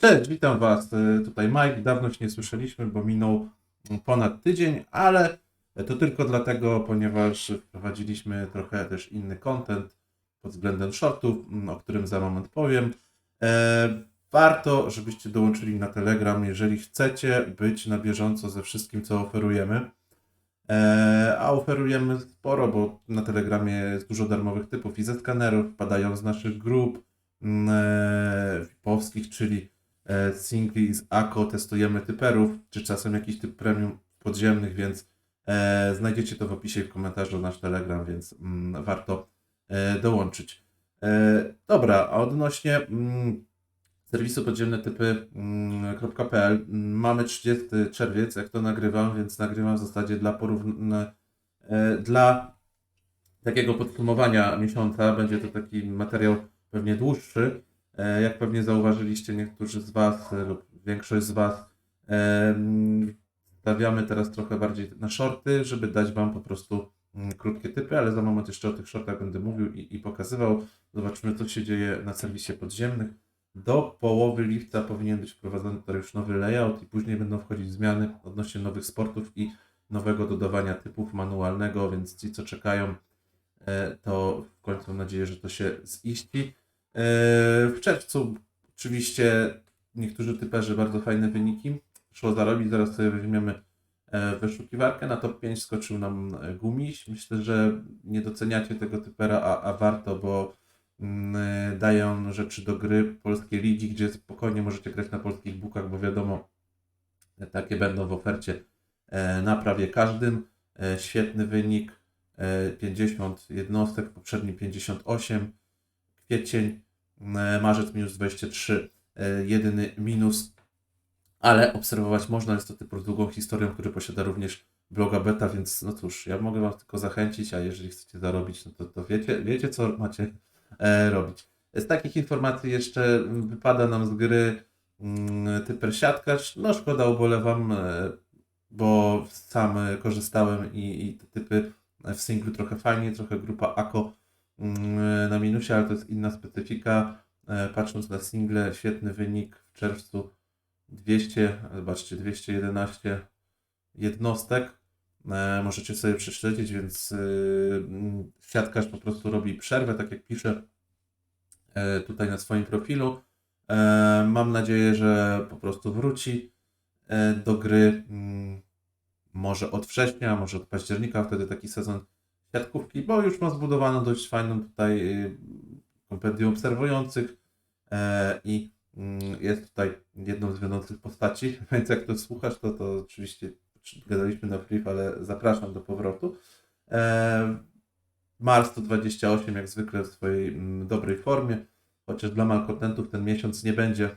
Cześć, witam Was. Y, Tutaj Mike. Dawno się nie słyszeliśmy, bo minął ponad tydzień, ale to tylko dlatego, ponieważ wprowadziliśmy trochę też inny content pod względem shortów, o którym za moment powiem. E, Warto, żebyście dołączyli na Telegram, jeżeli chcecie być na bieżąco ze wszystkim, co oferujemy. E, A oferujemy sporo, bo na Telegramie jest dużo darmowych typów i ze skanerów, wpadają z naszych grup e, VIP-owskich, czyli e, singli z AKO, testujemy typerów, czy czasem jakiś typ premium podziemnych, więc e, znajdziecie to w opisie i w komentarzu nasz Telegram, więc mm, warto e, dołączyć. E, dobra, a odnośnie mm, serwisu podziemne typy.pl mm, mamy 30 czerwiec, jak to nagrywam, więc nagrywam w zasadzie dla porównania dla takiego podsumowania miesiąca. Będzie to taki materiał pewnie dłuższy. E, Jak pewnie zauważyliście niektórzy z Was e, lub większość z Was, em, stawiamy teraz trochę bardziej na shorty, żeby dać Wam po prostu mm, krótkie typy, ale za moment jeszcze o tych shortach będę mówił i, i pokazywał. Zobaczymy, co się dzieje na serwisie podziemnych. Do połowy lipca powinien być wprowadzony tutaj już nowy layout i później będą wchodzić zmiany odnośnie nowych sportów i nowego dodawania typów manualnego, więc ci, co czekają, e, to w końcu mam nadzieję, że to się ziści. E, W czerwcu oczywiście niektórzy typerzy bardzo fajne wyniki. Szło zarobić, zaraz sobie weźmiemy e, wyszukiwarkę. Na top 5 skoczył nam e, Gumiś. Myślę, że nie doceniacie tego typera, a, a warto, bo mm, dają rzeczy do gry polskie ligi, gdzie spokojnie możecie grać na polskich bookach, bo wiadomo, takie będą w ofercie na prawie każdym. Świetny wynik, e, 50 jednostek, poprzedni 58 kwiecień, marzec minus 23, e, jedyny minus, ale obserwować można, jest to typ długą historią, który posiada również bloga beta, więc no cóż, ja mogę Wam tylko zachęcić, a jeżeli chcecie zarobić, no to, to wiecie, wiecie, co macie e, robić. Z takich informacji jeszcze wypada nam z gry mm, typer siatkarz, no szkoda, ubolewam, e, bo sam korzystałem i, i te typy w singlu trochę fajnie, trochę grupa AKO na minusie, ale to jest inna specyfika. E, Patrząc na single, świetny wynik w czerwcu 200, zobaczcie, 211 jednostek. E, Możecie sobie prześledzić, więc y, mm, siatkarz po prostu robi przerwę, tak jak pisze e, tutaj na swoim profilu. E, Mam nadzieję, że po prostu wróci e, do gry mm, może od września, może od października, wtedy taki sezon siatkówki, bo już ma zbudowaną dość fajną tutaj y, kompendium obserwujących e, i mm, jest tutaj jedną z wiodących postaci, więc jak to słuchasz, to, to oczywiście gadaliśmy na free, ale zapraszam do powrotu. E, Mars 128 jak zwykle w swojej mm, dobrej formie, chociaż dla malkontentów ten miesiąc nie będzie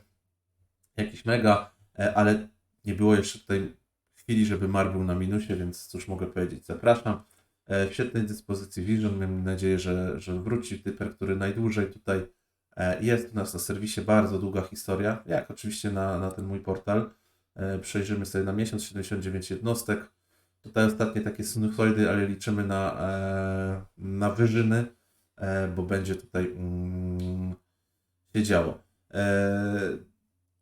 jakiś mega, e, ale nie było jeszcze tutaj chwili, żeby Mar był na minusie, więc cóż mogę powiedzieć, zapraszam. E, W świetnej dyspozycji Vision, mam nadzieję, że, że wróci typer, który najdłużej tutaj e, jest u nas na serwisie, bardzo długa historia, jak oczywiście na, na ten mój portal. E, Przejrzymy sobie na miesiąc 79 jednostek. Tutaj ostatnie takie sinusoidy, ale liczymy na, na wyżyny, bo będzie tutaj mm, się działo.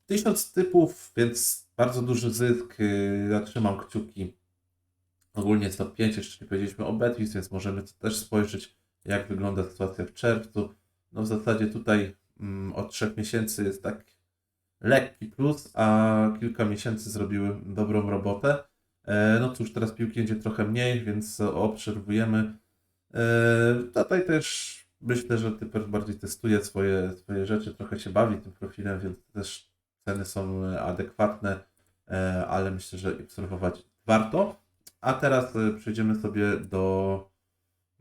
Tysiąc typów, więc bardzo duży zysk. Ja trzymam kciuki. Ogólnie top 5, jeszcze nie powiedzieliśmy o Betwist, więc możemy też spojrzeć, jak wygląda sytuacja w czerwcu. No w zasadzie tutaj mm, od 3 miesięcy jest tak lekki plus, a kilka miesięcy zrobiły dobrą robotę. E, No cóż, teraz piłki będzie trochę mniej, więc obserwujemy. E, Tutaj też myślę, że Typer bardziej testuje swoje, swoje rzeczy, trochę się bawi tym profilem, więc też ceny są adekwatne, e, ale myślę, że obserwować warto. A teraz e, przejdziemy sobie do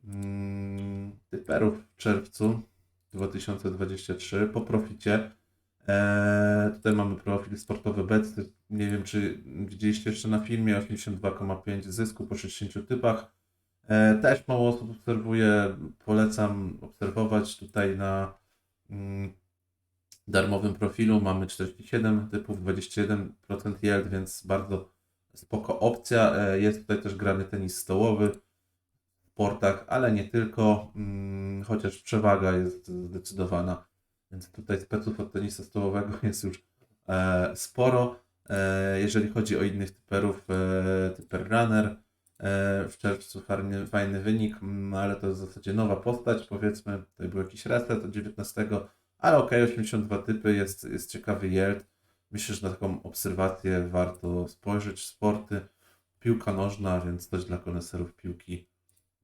mm, typerów w czerwcu 2023 po proficie. E, tutaj mamy profil sportowy Bet. Nie wiem, czy widzieliście jeszcze na filmie 82,5 zysku po 60 typach. E, też mało osób obserwuje. Polecam obserwować tutaj na mm, darmowym profilu. Mamy 47 typów, 21% yield, więc bardzo spoko opcja. E, Jest tutaj też grany tenis stołowy w sportach, ale nie tylko, mm, chociaż przewaga jest zdecydowana. Więc tutaj speców od tenisa stołowego jest już e, sporo. E, jeżeli chodzi o innych typerów, typer runner, w czerwcu fajny, fajny wynik, mm, ale to jest w zasadzie nowa postać, powiedzmy, tutaj był jakiś reset od 19, ale ok, 82 typy, jest, jest ciekawy yield. Myślę, że na taką obserwację warto spojrzeć. Sporty, piłka nożna, więc coś dla koneserów piłki.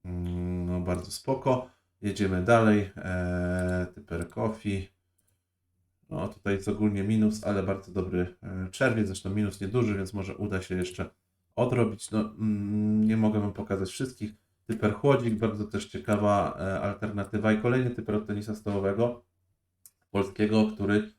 Mm, No, bardzo spoko. Jedziemy dalej. Eee, typer Coffee. No, tutaj jest ogólnie minus, ale bardzo dobry e, czerwiec. Zresztą minus nieduży, więc może uda się jeszcze odrobić. No, mm, nie mogę Wam pokazać wszystkich. Typer Chłodzik, bardzo też ciekawa e, alternatywa. I kolejny typer od tenisa stołowego polskiego, który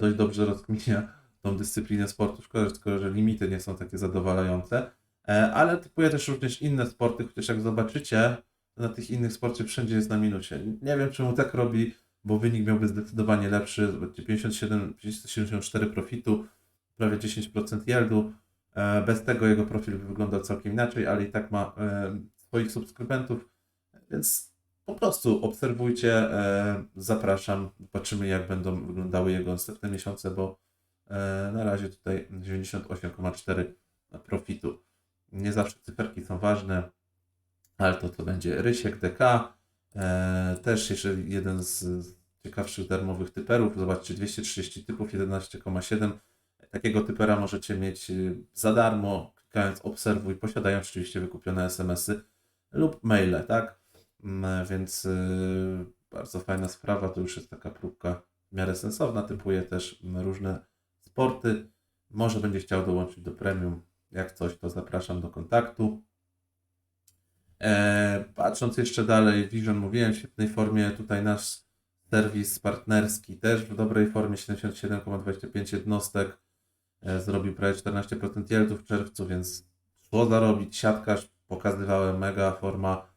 dość dobrze rozkminia tą dyscyplinę sportu. Szkoda, tylko, że limity nie są takie zadowalające. E, ale typuje też również inne sporty, chociaż jak zobaczycie, na tych innych sporcie wszędzie jest na minusie. Nie wiem, czemu tak robi, bo wynik miałby zdecydowanie lepszy. Zobaczcie, 57, 74 profitu, prawie 10% yieldu. E, Bez tego jego profil by wyglądał całkiem inaczej, ale i tak ma e, swoich subskrybentów, więc po prostu obserwujcie, e, zapraszam, zobaczymy jak będą wyglądały jego następne miesiące, bo e, na razie tutaj 98,4 profitu. Nie zawsze cyferki są ważne, ale to to będzie Rysiek DK, e, też jeszcze jeden z ciekawszych darmowych typerów, zobaczcie 230 typów, 11,7 Takiego typera możecie mieć za darmo, klikając obserwuj, posiadając oczywiście wykupione SMS-y lub maile, tak? Mm, Więc y, bardzo fajna sprawa, to już jest taka próbka w miarę sensowna, typuje też mm, różne sporty. Może będzie chciał dołączyć do premium, jak coś, to zapraszam do kontaktu. E, patrząc jeszcze dalej, Vision mówiłem w świetnej formie, tutaj nasz serwis partnerski też w dobrej formie, 77,25 jednostek, e, zrobił prawie 14% yieldu w czerwcu, więc szło zarobić, siatkarz, pokazywałem, mega forma.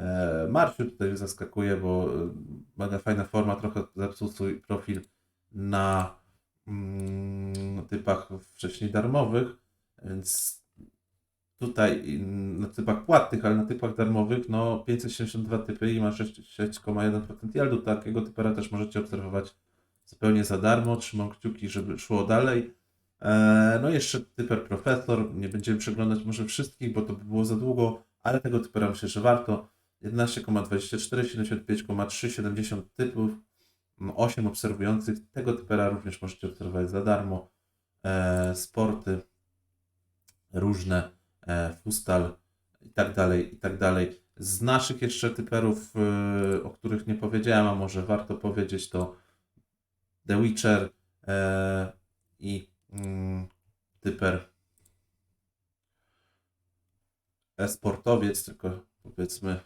E, Marciu tutaj zaskakuje, bo e, mega fajna forma, trochę zepsuł swój profil na mm, typach wcześniej darmowych, więc tutaj mm, na typach płatnych, ale na typach darmowych, no 572 typy i ma 6 6,1% yieldu. Takiego typera też możecie obserwować zupełnie za darmo. Trzymam kciuki, żeby szło dalej. E, No jeszcze typer profesor. Nie będziemy przeglądać może wszystkich, bo to by było za długo, ale tego typera myślę, że warto. 11,24, 75,3, 70 typów, 8 obserwujących. Tego typera również możecie obserwować za darmo. E, Sporty różne, e, Fustal i tak dalej, i tak dalej. Z naszych jeszcze typerów, e, o których nie powiedziałem, a może warto powiedzieć, to The Witcher e, i mm, typer e-sportowiec, tylko powiedzmy,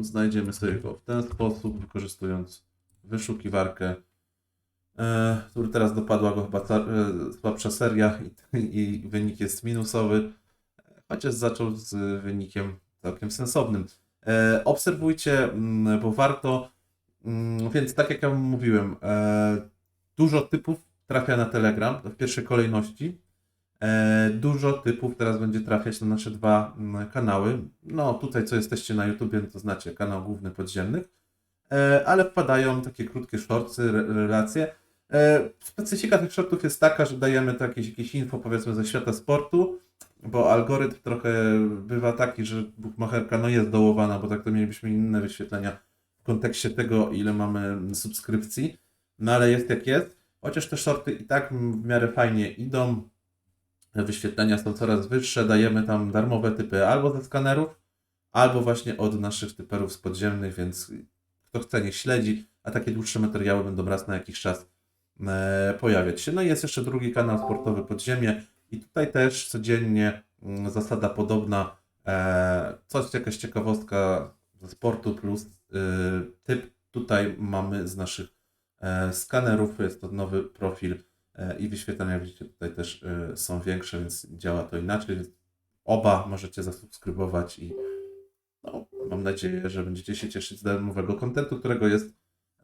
znajdziemy sobie go w ten sposób, wykorzystując wyszukiwarkę, e, który teraz dopadła go chyba e, słabsza seria i, i wynik jest minusowy, chociaż zaczął z wynikiem całkiem sensownym. E, obserwujcie, mm, bo warto, mm, więc tak jak ja mówiłem, e, dużo typów trafia na Telegram w pierwszej kolejności. E, Dużo typów teraz będzie trafiać na nasze dwa mm, kanały. No tutaj, co jesteście na YouTubie, no to znacie kanał główny podziemnych, E, ale wpadają takie krótkie shortsy, re- relacje. E, Specyfika tych shortów jest taka, że dajemy to jakieś, jakieś info powiedzmy ze świata sportu, bo algorytm trochę bywa taki, że bukmacherka no jest dołowana, bo tak to mielibyśmy inne wyświetlenia w kontekście tego, ile mamy subskrypcji, no ale jest jak jest. Chociaż te shorty i tak w miarę fajnie idą, wyświetlenia są coraz wyższe, dajemy tam darmowe typy albo ze skanerów, albo właśnie od naszych typerów z podziemnych, więc kto chce, niech śledzi, a takie dłuższe materiały będą raz na jakiś czas e, pojawiać się. No i jest jeszcze drugi kanał sportowy Podziemie i tutaj też codziennie mm, zasada podobna, e, coś, jakaś ciekawostka ze sportu plus y, typ tutaj mamy z naszych e, skanerów, jest to nowy profil e, i wyświetlenia widzicie tutaj też e, są większe, więc działa to inaczej, oba możecie zasubskrybować i no, mam nadzieję, że będziecie się cieszyć z darmowego kontentu, którego jest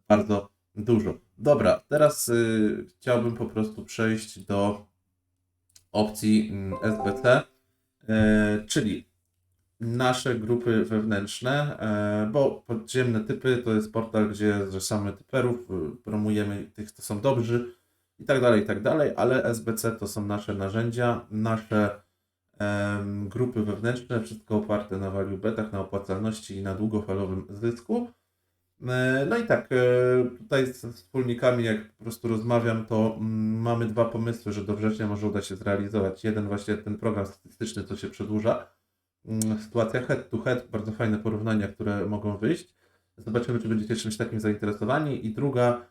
bardzo dużo. Dobra, teraz y, chciałbym po prostu przejść do opcji mm, SBC, e, czyli nasze grupy wewnętrzne, e, bo podziemne typy to jest portal, gdzie zrzeszamy typerów, y, promujemy tych, co są dobrzy i tak dalej, i tak dalej, ale SBC to są nasze narzędzia, nasze grupy wewnętrzne, wszystko oparte na value betach, na opłacalności i na długofalowym zysku. E, No i tak, e, tutaj z wspólnikami, jak po prostu rozmawiam, to mm, mamy dwa pomysły, że do września może uda się zrealizować. Jeden właśnie ten program statystyczny, co się przedłuża. Mm, Sytuacja head to head, bardzo fajne porównania, które mogą wyjść. Zobaczymy, czy będziecie czymś takim zainteresowani. I druga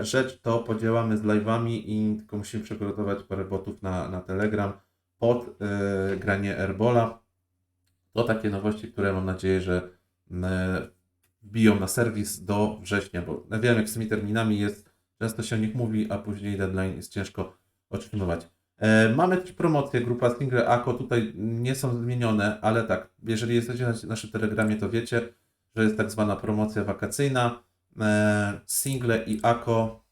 rzecz to podziałamy z live'ami i tylko musimy przygotować parę botów na, na Telegram pod e, granie Airbola. To takie nowości, które mam nadzieję, że e, wbiją na serwis do września, bo ja wiem, jak z tymi terminami jest, często się o nich mówi, a później deadline jest ciężko otrzymywać. E, mamy też promocję, grupa Single Ako, tutaj nie są zmienione, ale tak, jeżeli jesteście na naszym telegramie, to wiecie, że jest tak zwana promocja wakacyjna. E, single i Ako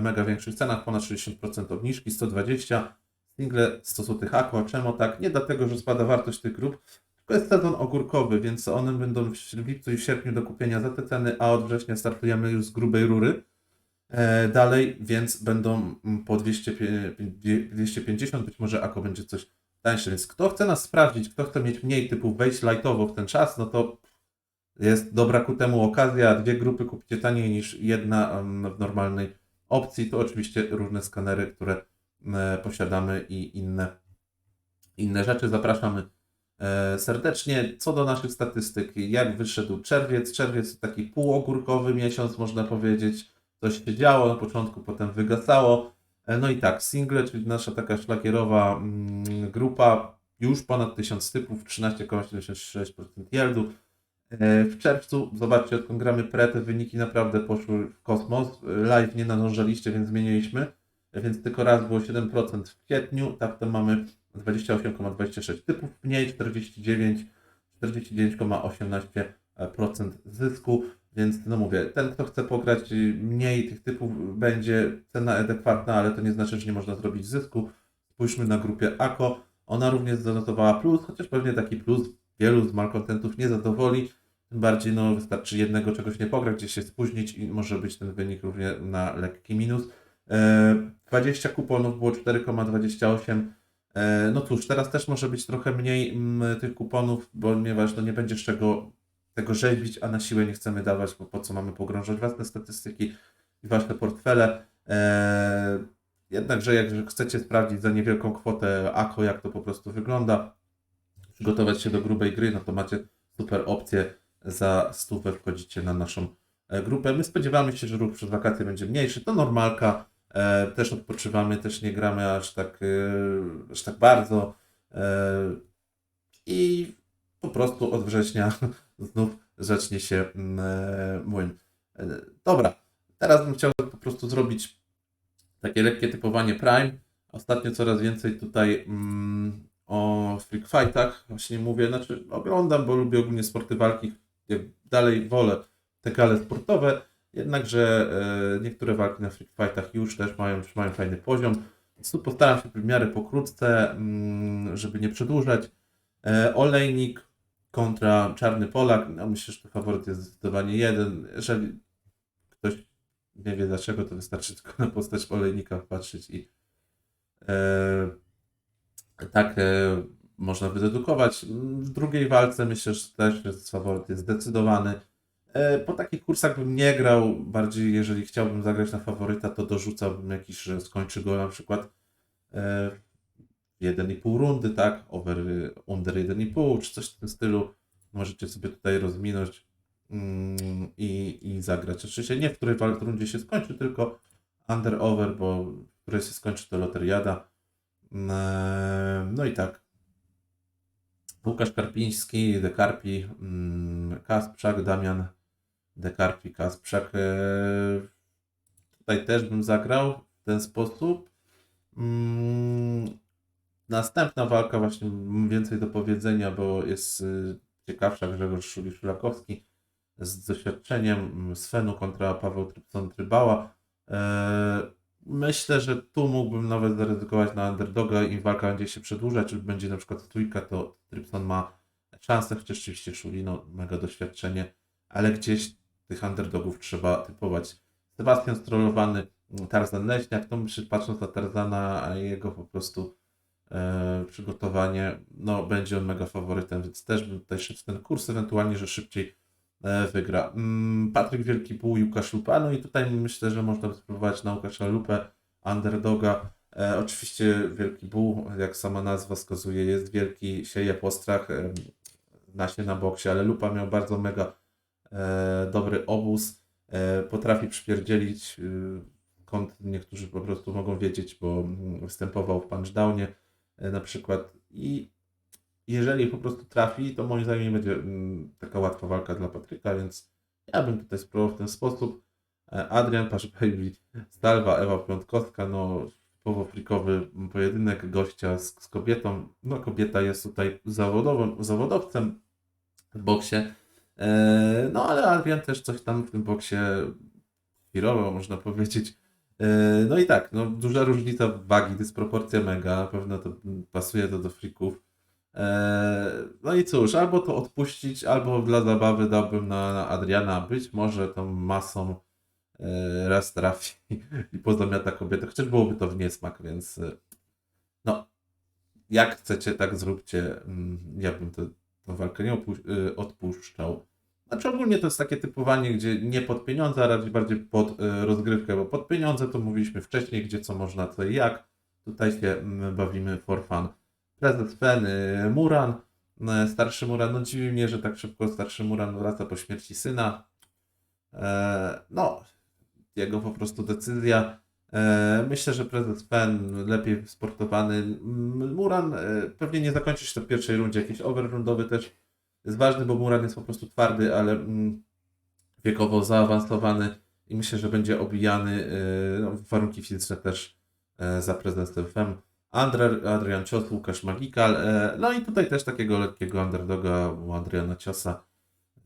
mega większych cenach, ponad 60% obniżki, 120. Single 100 zł Ako. Czemu tak? Nie dlatego, że spada wartość tych grup, tylko jest sezon ogórkowy, więc one będą w lipcu i w sierpniu do kupienia za te ceny, a od września startujemy już z grubej rury. E, dalej, więc będą mm, po 200, pie- 250, być może Ako będzie coś tańsze. Więc kto chce nas sprawdzić, kto chce mieć mniej typu wejść lightowo w ten czas, no to jest dobra ku temu okazja. Dwie grupy kupicie taniej niż jedna w normalnej opcji. To oczywiście różne skanery, które posiadamy i inne, inne rzeczy. Zapraszamy e, serdecznie. Co do naszych statystyk, jak wyszedł czerwiec? Czerwiec to taki półogórkowy miesiąc, można powiedzieć. Coś się działo na początku, potem wygasało. E, No i tak, single, czyli nasza taka szlagierowa mm, grupa, już ponad 1000 typów, 13,76% yieldu. E, W czerwcu, zobaczcie, odkąd gramy pre, te wyniki naprawdę poszły w kosmos. Live nie nadążaliście, więc zmieniliśmy. E, Więc tylko raz było 7% w kwietniu, tak to mamy 28,26 typów mniej, 49, 49,18% zysku. Więc no mówię, ten kto chce pograć mniej tych typów będzie cena adekwatna, ale to nie znaczy, że nie można zrobić zysku. Spójrzmy na grupie AKO. Ona również zanotowała plus, chociaż pewnie taki plus wielu z malkontentów nie zadowoli. Tym bardziej no, wystarczy jednego czegoś nie pograć, gdzieś się spóźnić i może być ten wynik równie na lekki minus. E, 20 kuponów było 4,28. E, no cóż, teraz też może być trochę mniej mm, tych kuponów, ponieważ no, nie będzie z czego tego rzeźbić, a na siłę nie chcemy dawać, bo po co mamy pogrążać własne statystyki i wasze portfele. Eee, jednakże jak chcecie sprawdzić za niewielką kwotę AKO, jak to po prostu wygląda, przygotować się do grubej gry, no to macie super opcję. Za stówę wchodzicie na naszą e, grupę. My spodziewamy się, że ruch przez wakacje będzie mniejszy. To normalka. E, też odpoczywamy, też nie gramy aż tak, e, aż tak bardzo. I po prostu od września znów zacznie się mm, młyn. Dobra, teraz bym chciał po prostu zrobić takie lekkie typowanie Prime. Ostatnio coraz więcej tutaj mm, o Freak Fightach właśnie mówię, znaczy oglądam, bo lubię ogólnie sporty walki. Dalej wolę te gale sportowe, jednakże e, niektóre walki na Freak Fightach już też mają, mają fajny poziom. Tu postaram się w miarę pokrótce, mm, żeby nie przedłużać. E, Olejnik kontra Czarny Polak. No myślę, że to faworyt jest zdecydowanie jeden. Jeżeli ktoś nie wie dlaczego, to wystarczy tylko na postać Olejnika patrzeć i e, tak można wydedukować. W drugiej walce myślę, że też jest faworyt jest zdecydowany. E, po takich kursach bym nie grał, bardziej jeżeli chciałbym zagrać na faworyta, to dorzucałbym jakiś, że skończy go na przykład e, 1,5 rundy, tak? Over, under 1,5 czy coś w tym stylu. Możecie sobie tutaj rozminąć mm, i, i zagrać. Oczywiście nie w której rundzie się skończy, tylko under, over, bo w której się skończy to loteriada. Mm, No i tak. Łukasz Karpiński, De Karpi, mm, Kasprzak, Damian De Karpi, Kasprzak. E, Tutaj też bym zagrał w ten sposób. Mm, Następna walka, właśnie więcej do powiedzenia, bo jest y, ciekawsza Grzegorz Szuli-Szulakowski z doświadczeniem mm, Svenu kontra Paweł Trypson-Trybała. Myślę, że tu mógłbym nawet zaryzykować na underdoga i walka będzie się przedłużać, lub będzie na przykład trójka, to Trypson ma szansę, chociaż oczywiście Szuli, no mega doświadczenie, ale gdzieś tych underdogów trzeba typować. Sebastian strollowany Tarzan Leśniak, to myślę, patrząc na Tarzana, a jego po prostu e, przygotowanie, no będzie on mega faworytem, więc też bym tutaj szedł w ten kurs, ewentualnie, że szybciej wygra. Mm, Patryk Wielki Pół i Łukasz Lupa, no i tutaj myślę, że można spróbować na Łukasza Lupę, underdoga. E, oczywiście Wielki Buł, jak sama nazwa wskazuje, jest wielki, sieje postrach, e, zna się na boksie, ale Lupa miał bardzo mega e, dobry obóz, e, potrafi przypierdzielić, e, skąd niektórzy po prostu mogą wiedzieć, bo mm, występował w punchdownie e, na przykład i jeżeli po prostu trafi, to moim zdaniem nie będzie mm, taka łatwa walka dla Patryka, więc ja bym tutaj spróbował w ten sposób. E, Adrian Paszpejli, Stalwa, Ewa Piątkowska, no typowo frikowy pojedynek gościa z, z kobietą. No kobieta jest tutaj zawodowym, zawodowcem w boksie, e, no ale Adrian też coś tam w tym boksie świrował, można powiedzieć. E, no i tak, no duża różnica wagi, dysproporcja mega, na pewno to pasuje to do frików. E, No i cóż, albo to odpuścić, albo dla zabawy dałbym na, na Adriana, być może tą masą e, raz trafi i pozamiata kobietę, chociaż byłoby to w niesmak, więc e, no, jak chcecie, tak zróbcie. Mm, Ja bym tę walkę nie e, odpuszczał. Znaczy ogólnie to jest takie typowanie, gdzie nie pod pieniądze, a raczej bardziej pod e, rozgrywkę, bo pod pieniądze to mówiliśmy wcześniej, gdzie co można, co i jak. Tutaj się mm, bawimy for fun. Prezes Fen, Muran, y, starszy Muran, no dziwi mnie, że tak szybko starszy Muran wraca po śmierci syna. E, No, jego po prostu decyzja. E, Myślę, że prezes Fen lepiej sportowany. Muran e, pewnie nie zakończy się to w pierwszej rundzie. Jakiś overrundowy też jest ważny, bo Muran jest po prostu twardy, ale mm, wiekowo zaawansowany i myślę, że będzie obijany. e, No, warunki fizyczne też e, za prezesem Fem. Andrer, Adrian Cios, Łukasz Magikal. E, no i tutaj też takiego lekkiego underdoga u Adriana Ciosa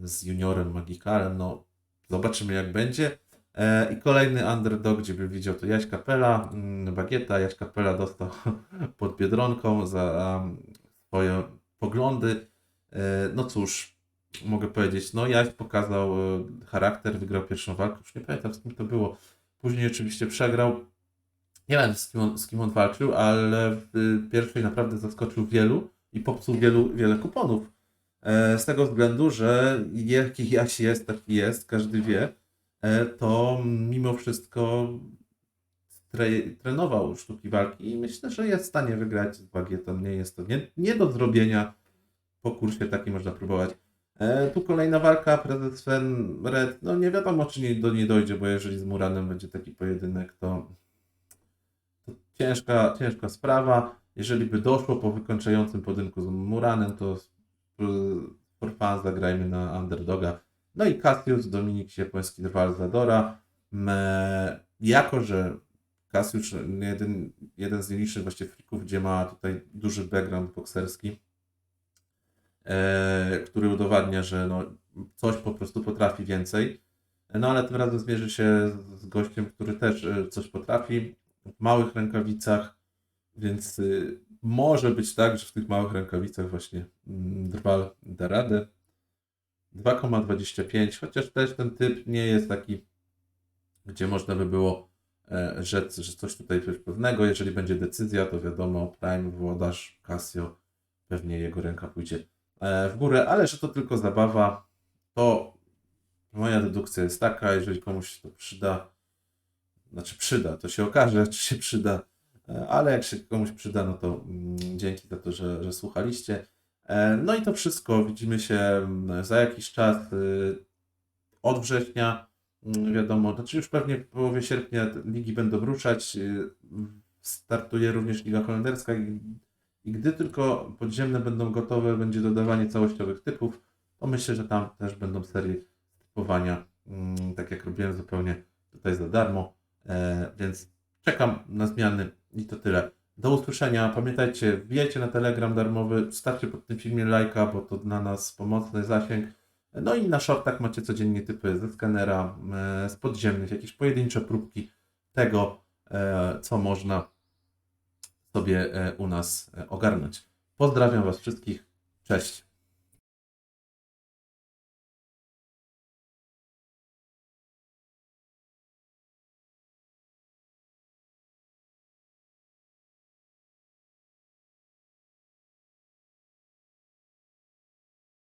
z juniorem Magikalem. No, zobaczymy jak będzie. E, I kolejny underdog, gdzie bym widział to Jaś Kapela, mm, Bagieta. Jaś Kapela dostał pod Biedronką za swoje poglądy. E, no cóż, mogę powiedzieć, no Jaś pokazał charakter, wygrał pierwszą walkę, już nie pamiętam z kim to było. Później oczywiście przegrał. Nie wiem z kim on, z kim on walczył, ale w pierwszej naprawdę zaskoczył wielu i popsuł wielu, wiele kuponów. E, z tego względu, że jaki Jaś jest, taki jest, każdy wie, e, to mimo wszystko tre, trenował sztuki walki i myślę, że jest w stanie wygrać z Bagietą. Nie jest to nie, nie do zrobienia po kursie takim można próbować. E, tu kolejna walka, prezes Sven Red, no nie wiadomo czy nie, do niej dojdzie, bo jeżeli z Muranem będzie taki pojedynek, to ciężka, ciężka sprawa. Jeżeli by doszło po wykończającym pojedynku z Muranem, to y, for fun zagrajmy na underdoga. No i Cassius, Dominik Japoński rywal Zadora. Jako, że Cassius jeden, jeden z nielicznych właśnie frików, gdzie ma tutaj duży background bokserski, e, który udowadnia, że no, coś po prostu potrafi więcej. No ale tym razem zmierzy się z gościem, który też e, coś potrafi w małych rękawicach, więc y, może być tak, że w tych małych rękawicach właśnie mm, Drwal da radę. 2,25, chociaż też ten typ nie jest taki, gdzie można by było e, rzec, że coś tutaj coś pewnego. Jeżeli będzie decyzja, to wiadomo, Prime, włodarz, Casio, pewnie jego ręka pójdzie e, w górę, ale że to tylko zabawa, to moja dedukcja jest taka, jeżeli komuś się to przyda, znaczy przyda, to się okaże, czy się przyda, e, ale jak się komuś przyda, no to mm, dzięki za to, że, że słuchaliście. E, No i to wszystko. Widzimy się mm, za jakiś czas y, od września. Mm, Wiadomo, znaczy już pewnie w połowie sierpnia ligi będą ruszać. y, Startuje również Liga Holenderska i, gdy tylko podziemne będą gotowe, będzie dodawanie całościowych typów, to myślę, że tam też będą serie typowania, tak jak robiłem zupełnie tutaj za darmo. E, Więc czekam na zmiany i to tyle. Do usłyszenia. Pamiętajcie, wbijajcie na Telegram darmowy, stawcie pod tym filmie lajka, bo to dla nas pomocny zasięg. No i na shortach macie codziennie typy ze skanera, e, z podziemnych, jakieś pojedyncze próbki tego, e, co można sobie u nas ogarnąć. Pozdrawiam Was wszystkich. Cześć.